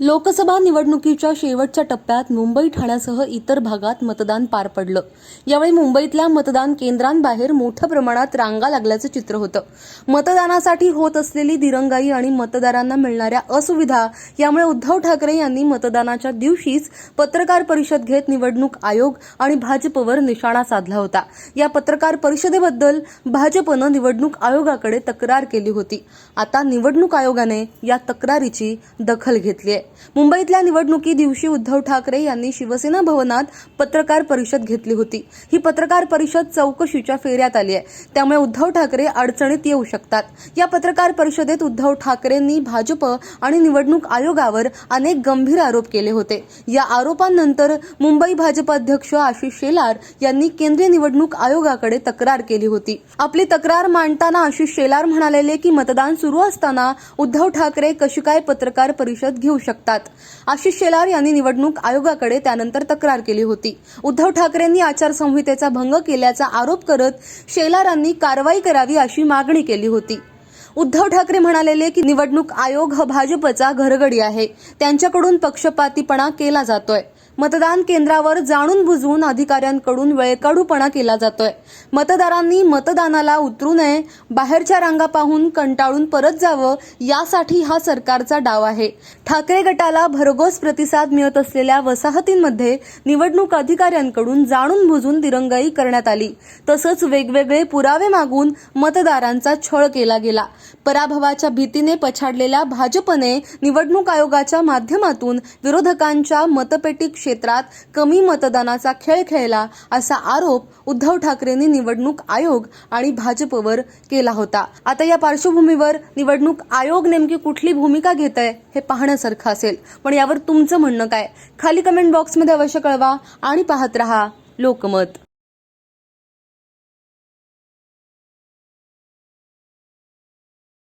लोकसभा निवडणुकीच्या शेवटच्या टप्प्यात मुंबई ठाण्यासह इतर भागात मतदान पार पडलं. यावेळी मुंबईतल्या मतदान केंद्रांबाहेर मोठ्या प्रमाणात रांगा लागल्याचं चित्र होतं. मतदानासाठी होत असलेली दिरंगाई आणि मतदारांना मिळणाऱ्या असुविधा यामुळे उद्धव ठाकरे यांनी मतदानाच्या दिवशीच पत्रकार परिषद घेत निवडणूक आयोग आणि भाजपवर निशाणा साधला होता. या पत्रकार परिषदेबद्दल भाजपनं निवडणूक आयोगाकडे तक्रार केली होती. आता निवडणूक आयोगाने या तक्रारीची दखल घेतली आहे मुंबईतल्या निवडणुकी दिवशी उद्धव ठाकरे यांनी शिवसेना भवनात पत्रकार परिषद घेतली होती. ही पत्रकार परिषद चौकशीच्या फेऱ्यात आली आहे. त्यामुळे उद्धव ठाकरे अडचणीत येऊ शकतात. या पत्रकार परिषदेत उद्धव ठाकरेंनी भाजप आणि निवडणूक आयोगावर अनेक गंभीर आरोप केले होते. या आरोपांनंतर मुंबई भाजप अध्यक्ष आशिष शेलार यांनी केंद्रीय निवडणूक आयोगाकडे तक्रार केली होती. आपली तक्रार मांडताना आशिष शेलार म्हणालेले की मतदान सुरू असताना उद्धव ठाकरे कशी काय पत्रकार परिषद घेऊ शकतात? आशिष शेलार यांनी निवडणूक आयोगाकडे त्यानंतर तक्रार केली होती. उद्धव ठाकरेंनी आचारसंहितेचा भंग केल्याचा आरोप करत शेलारांनी कारवाई करावी अशी मागणी केली होती. उद्धव ठाकरे म्हणालेले की निवडणूक आयोग हा भाजपचा घरगडी आहे. त्यांच्याकडून पक्षपातीपणा केला जातोय. मतदान केंद्रावर जाणून बुजवून अधिकाऱ्यांकडून वेळकाढूपणा केला जातोय. मतदारांनी मतदानाला उतरू नये बाहेरच्या रांगा पाहून कंटाळून परत जावं यासाठी हा सरकारचा डाव आहे. ठाकरे गटाला भरघोस प्रतिसाद मिळत असलेल्या वसाहतींमध्ये निवडणूक अधिकाऱ्यांकडून जाणून बुजून दिरंगाई करण्यात आली. तसंच वेगवेगळे पुरावे मागून मतदारांचा छळ केला गेला. पराभवाच्या भीतीने पछाडलेल्या भाजपने निवडणूक आयोगाच्या माध्यमातून विरोधकांच्या मतपेटी क्षेत्रात कमी मतदानाचा खेळ खेळला असा आरोप उद्धव ठाकरेंनी निवडणूक आयोग आणि भाजपवर केला होता. आता या पार्श्वभूमीवर निवडणूक आयोग नेमकी कुठली भूमिका घेत आहे हे पाहण्यासारखं असेल. पण यावर तुमचं म्हणणं काय? खाली कमेंट बॉक्समध्ये अवश्य कळवा आणि पाहत रहा लोकमत.